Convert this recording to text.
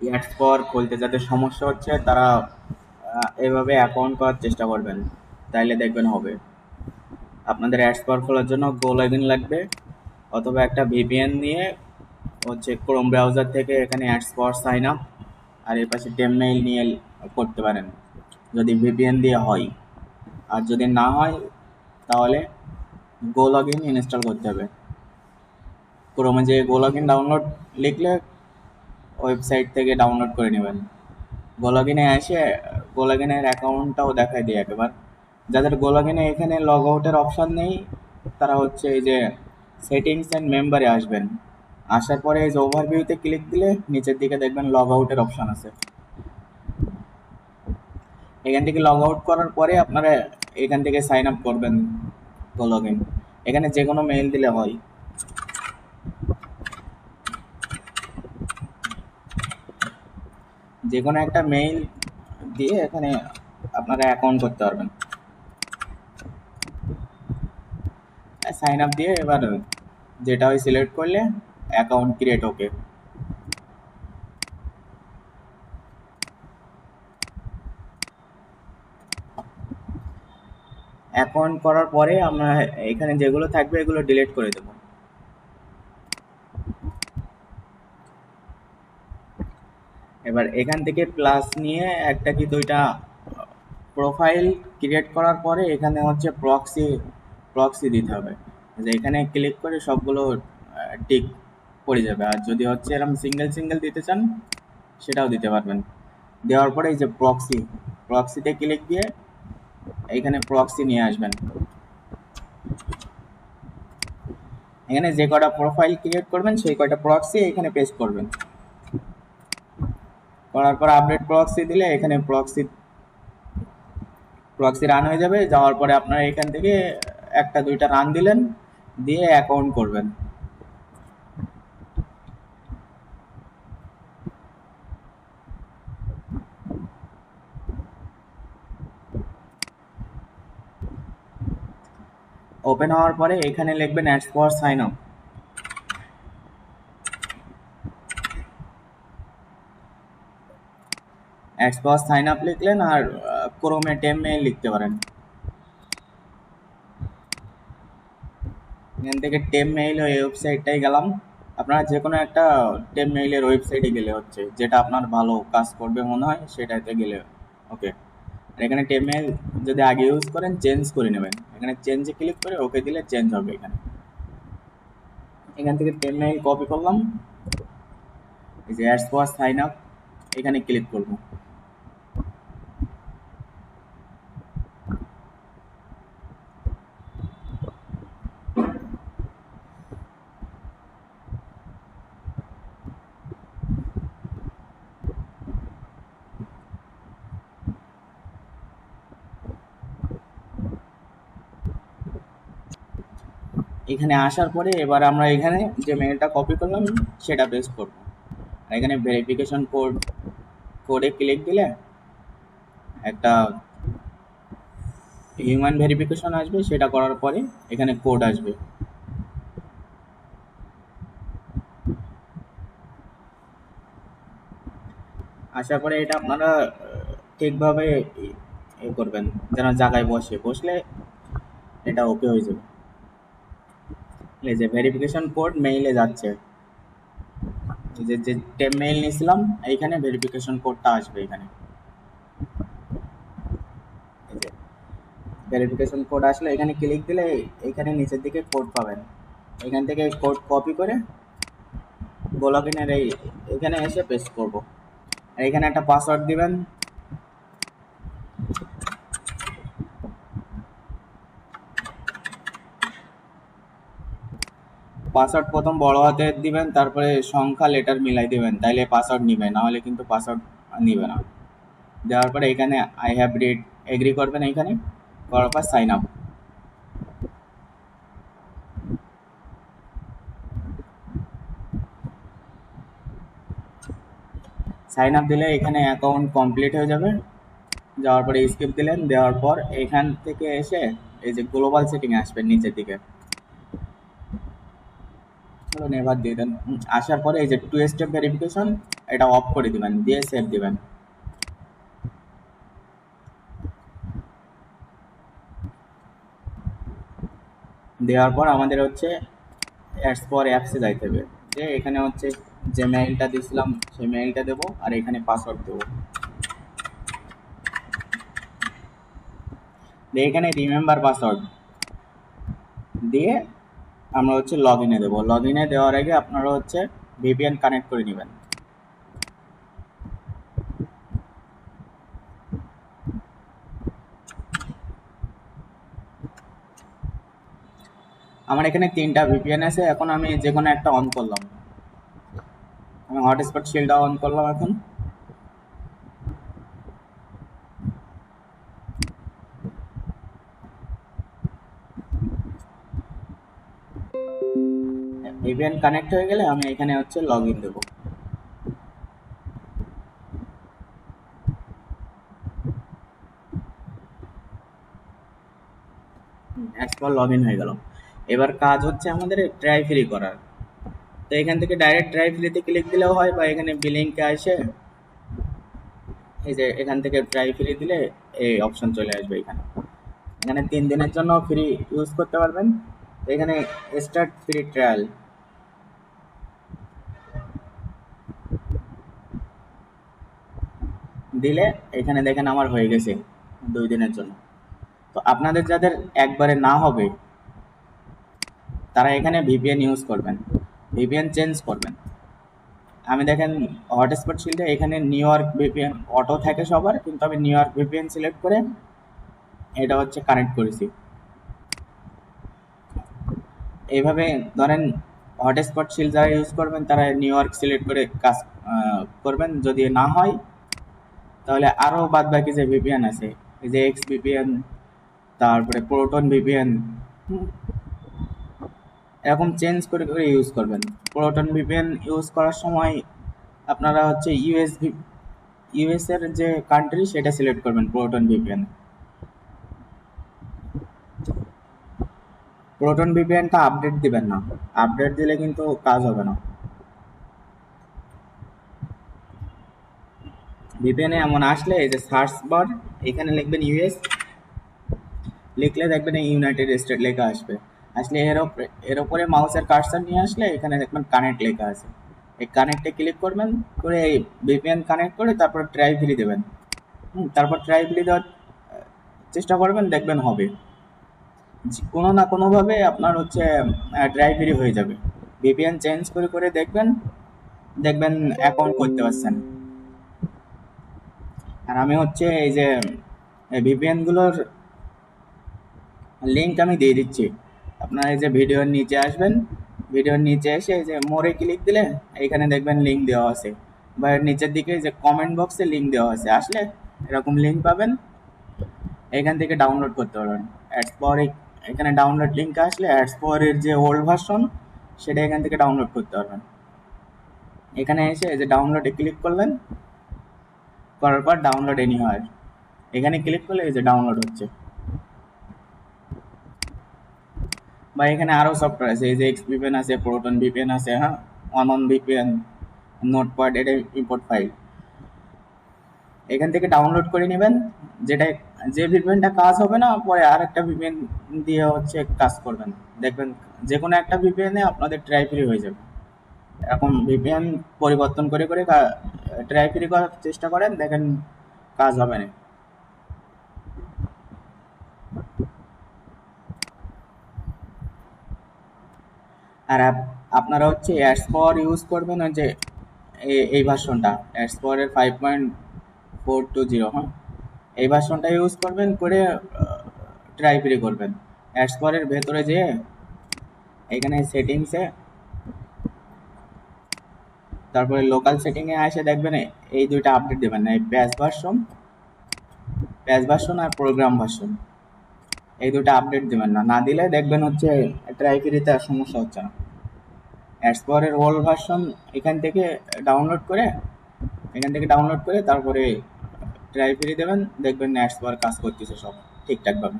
Ads পাওয়ার খুলতে যাদের সমস্যা হচ্ছে, তারা এভাবে অ্যাকাউন্ট করার চেষ্টা করবেন। তাইলে দেখবেন হবে। আপনাদের অ্যাডস পাওয়ার খোলার জন্য গো লগইন লাগবে, অথবা একটা ভিপিএন নিয়ে হচ্ছে ক্রোম ব্রাউজার থেকে এখানে অ্যাডস পাওয়ার সাইন আপ আর এর পাশে টেমমেইল নিয়ে করতে পারেন, যদি ভিপিএন দিয়ে হয়। আর যদি না হয়, তাহলে গো লগ ইন ইনস্টল করতে হবে। ক্রোমে যে গো লগ ইন ডাউনলোড লিখলে ওয়েবসাইট থেকে ডাউনলোড করে নেবেন। গো লগ ইনে এসে গো লগ ইনের অ্যাকাউন্টটাও দেখাই দিই একবার। যাদের গো লগ ইনে এখানে লগ আউটের অপশান নেই, তারা হচ্ছে এই যে সেটিংস অ্যান্ড মেম্বারে আসবেন। আসার পরে এই যে ওভারভিউতে ক্লিক দিলে নিচের দিকে দেখবেন লগ আউটের অপশান আছে। এখান থেকে লগ আউট করার পরে আপনারা এখান থেকে সাইন আপ করবেন গো লগ ইন এখানে যে কোনো মেইল দিলে হয়। যে কোনো একটা মেইল দিয়ে এখানে আপনারা অ্যাকাউন্ট করতে পারবেন। সাইন আপ দিয়ে এবার যেটা ওই সিলেক্ট করলে অ্যাকাউন্ট ক্রিয়েট ওকে অ্যাকাউন্ট করার পরে আমরা এখানে যেগুলো থাকবে এগুলো ডিলিট করে দেবো। এবার এখান থেকে প্লাস নিয়ে একটা কি দুইটা প্রোফাইল ক্রিয়েট করার পরে এখানে হচ্ছে প্রক্সি প্রক্সি দিতে হবে। যে এখানে ক্লিক করে সবগুলো টিক পড়ে যাবে। আর যদি হচ্ছে এরকম সিঙ্গেল সিঙ্গেল দিতে চান, সেটাও দিতে পারবেন। দেওয়ার পরে এই যে প্রক্সি প্রক্সিতে ক্লিক দিয়ে এখানে প্রক্সি নিয়ে আসবেন। এখানে যে কটা প্রোফাইল ক্রিয়েট করবেন, সেই কয়টা প্রক্সি এখানে পেস্ট করবেন। করার পর আপডেট প্রক্সি দিলে এখানে প্রক্সি প্রক্সি রান হয়ে যাবে। যাওয়ার পরে আপনারা এখান থেকে একটা, দুইটা রান দিলেন, দিয়ে অ্যাকাউন্ট করবেন। ওপেন হওয়ার পরে এখানে লিখবেন ads for sign up for sign up লিখলেন আর ক্রোমে টেম লিখতে পারেন। এখান থেকে টেম মেইল ওই ওয়েবসাইটটাই গেলাম। আপনারা যে কোনো একটা টেম মেইলের ওয়েবসাইটে গেলে হচ্ছে, যেটা আপনার ভালো কাজ করবে মনে হয়, সেটাতে গেলে ওকে এখানে টেম মেইল যদি আগে ইউজ করেন চেঞ্জ করে নেবেন। এখানে চেঞ্জে ক্লিক করে ওকে দিলে চেঞ্জ হবে এখানে। এখান থেকে টেম মেইল কপি করলাম। এই যে অ্যাডস ফর সাইন আপ এখানে ক্লিক করব। এখানে আসার পরে এবার আমরা এখানে যে মেলটা কপি করলাম, সেটা পেস্ট করব। এখানে ভেরিফিকেশন কোড কোডে ক্লিক দিলে একটা হিউম্যান ভেরিফিকেশন আসবে, সেটা করার পরে এখানে কোড আসবে। আসার পরে এটা আপনারা ঠিকভাবে এ করবেন। যেন জায়গায় বসে, বসলে এটা ওকে হয়ে যাবে। এই যে ভেরিফিকেশন কোড মেইলে যাচ্ছে। এই যে যে টেম মেইল নিয়েছিলাম, এইখানে ভেরিফিকেশন কোডটা আসবে এখানে। ভেরিফিকেশন কোড আসলে এখানে ক্লিক দিলে এখানে নিচের দিকে কোড পাবেন। এখান থেকে কোড কপি করে গোলগিনের এই, এখানে এসে পেস্ট করব। আর এখানে একটা পাসওয়ার্ড দিবেন। পাসওয়ার্ড প্রথম বড় হাতে দিবেন, তারপরে সংখ্যা লেটার মিলাই দিবেন, তাইলে পাসওয়ার্ড নিবে না হলে কিন্তু পাসওয়ার্ড নিবে না। দেওয়ার পরে এখানে আই হ্যাভ রিড এগ্রি করবেন এখানে করার পর সাইন আপ সাইন আপ দিলে এখানে অ্যাকাউন্ট কমপ্লিট হয়ে যাবে। যাওয়ার পরে স্কিপ দিলেন, দেওয়ার পর এখান থেকে এসে এই যে গ্লোবাল সেটিং আসবেন নিচের দিকে। চলুন এবার দিয়ে দেন। আসার পরে এই যে টু স্টেপ ভেরিফিকেশন এটা অফ করে দিবেন, দিয়ে সেভ দিবেন। দেওয়ার পর আমাদের হচ্ছে অ্যাডস পর অ্যাপসে যাইতে হবে। যে এখানে হচ্ছে যে মেইলটা দিয়েছিলাম সেই মেইলটা দেবো, আর এখানে পাসওয়ার্ড দেবো। এখানে রিমেম্বার পাসওয়ার্ড দিয়ে আমরা হচ্ছে লগ ইনে দেবো। লগ ইনে দেওয়ার আগে আপনারা হচ্ছে ভিপিএন কানেক্ট করে নেবেন। আমার এখানে তিনটা ভিপিএন আছে, এখন আমি যে কোনো একটা অন করলাম। আমি হটস্পট শিল্ডটা অন করলাম এখন। ভিপিএন কানেক্ট হয়ে গেলে আমি এখানে হচ্ছে লগ ইন দেবো। এরপর লগ ইন হয়ে গেল। এবার কাজ হচ্ছে আমাদের ট্রাই ফ্রি করার। তো এখান থেকে ডাইরেক্ট ট্রাই ফ্রিতে ক্লিক দিলেও হয় বা এখানে বিলিংকে আসে, এই যে এখান থেকে ট্রাই ফ্রি দিলে এই অপশন চলে আসবে এখানে। এখানে তিন দিনের জন্য ফ্রি ইউজ করতে পারবেন। এখানে স্টার্ট ফ্রি ট্রায়াল দিলে এখানে দেখেন আমার হয়ে গেছে দুই দিনের জন্য। তো আপনাদের যাদের একবারে না হবে, তারা এখানে ভিপিএন ইউজ করবেন ভিপিএন চেঞ্জ করবেন। আমি দেখেন হটস্পট শিল্ডে এখানে নিউ ইয়র্ক ভিপিএন অটো থাকে সবার, কিন্তু আমি নিউ ইয়র্ক ভিপিএন সিলেক্ট করে এটা হচ্ছে কানেক্ট করেছি। এইভাবে ধরেন হটস্পট শিল যারা ইউজ করবেন, তারা নিউ ইয়র্ক সিলেক্ট করে কাজ করবেন। যদি না হয় তাহলে আরও বাদ বাকি যে ভিপিএন আছে, এই যে এক্স ভিপিএন তারপরে প্রোটন ভিপিএন এরকম চেঞ্জ করে করে ইউজ করবেন। প্রোটন ভিপিএন ইউজ করার সময় আপনারা হচ্ছে ইউএস ইউএস এর যে কান্ট্রি সেটা সিলেক্ট করবেন প্রোটন ভিপিএন প্রোটন ভিপিএনটা আপডেট দিবেন না। আপডেট দিলে কিন্তু কাজ হবে না। ভিপিএনে এমন আসলে এই যে সার্চ বার এখানে লিখবেন ইউএস লিখলে দেখবেন ইউনাইটেড স্টেট লেখা আসবে। আসলে এর ওপরে এর ওপরে মাউসের কার্সার নিয়ে আসলে এখানে দেখবেন কানেক্ট লেখা আছে। এই কানেক্টে ক্লিক করবেন, করে এই ভিপিএন কানেক্ট করে তারপর ট্রাই ফ্রি দেবেন। তারপর ট্রাই ফ্রি দেওয়ার চেষ্টা করবেন, দেখবেন হবে। কোনো না কোনোভাবে আপনার হচ্ছে ট্রাই ফ্রি হয়ে যাবে। ভিপিএন চেঞ্জ করে করে দেখবেন দেখবেন অ্যাকাউন্ট করতে পারছেন। আর আমি হচ্ছে এই যে ভিপিএনগুলোর লিঙ্ক আমি দিয়ে দিচ্ছি। আপনার এই যে ভিডিওর নিচে আসবেন ভিডিওর নিচে এসে এই যে মোড়ে ক্লিক দিলে এইখানে দেখবেন লিঙ্ক দেওয়া আছে। বা নিচের দিকে যে কমেন্ট বক্সে লিঙ্ক দেওয়া আছে। আসলে এরকম লিঙ্ক পাবেন, এখান থেকে ডাউনলোড করতে পারবেন। অ্যাডস পর এখানে ডাউনলোড লিঙ্ক আসলে অ্যাডস পরের যে ওল্ড ভার্সন সেটা এখান থেকে ডাউনলোড করতে পারবেন। এখানে এসে এই যে ডাউনলোডে ক্লিক করলেন করার পর ডাউনলোড এনি হয়। এখানে ক্লিক করলে এই যে ডাউনলোড হচ্ছে। বা এখানে আরও সফটওয়্যার আছে, এই যে এক্স ভিপিএন আছে প্রোটন ভিপিএন আছে হ্যাঁ? অন অন ভিপিএন নোটপ্যাড এটা ইম্পোর্ট ফাইল এখান থেকে ডাউনলোড করে নেবেন। যেটা, যে ভিপিএনটা কাজ হবে না, পরে আর একটা ভিপিএন দিয়ে হচ্ছে কাজ করবেন। দেখবেন যে কোনো একটা ভিপিএনে আপনাদের ট্রাই ফ্রি হয়ে যাবে। এরকম ভিপিএন পরিবর্তন করে করে ট্রাই ফ্রি করার চেষ্টা করেন, দেখেন কাজ হবে না। আর আপনারা হচ্ছে অ্যাডস পাওয়ার ইউজ করবেন ওই যে এই ভার্সনটা অ্যাডস পাওয়ারের five point four two zero হ্যাঁ? এই ভার্সনটা ইউজ করবেন করে ট্রাই ফ্রি করবেন। অ্যাডস পাওয়ারের ভেতরে যে এখানে সেটিংসে তারপরে লোকাল সেটিংয়ে এসে দেখবেন এই দুইটা আপডেট দেবেন। না এই প্যাচ ভার্সন প্যাচ ভার্সন আর প্রোগ্রাম ভার্সন এই দুটো আপডেট দেবেন না। না দিলে দেখবেন হচ্ছে ট্রাই ফ্রিতে আর সমস্যা হচ্ছে না। অ্যাডস পাওয়ারের ওল্ড ভার্সন এখান থেকে ডাউনলোড করে, এখান থেকে ডাউনলোড করে তারপরে ট্রাই ফ্রি দেবেন। দেখবেন অ্যাডস পাওয়ার কাজ করতেছে সব ঠিকঠাকভাবে।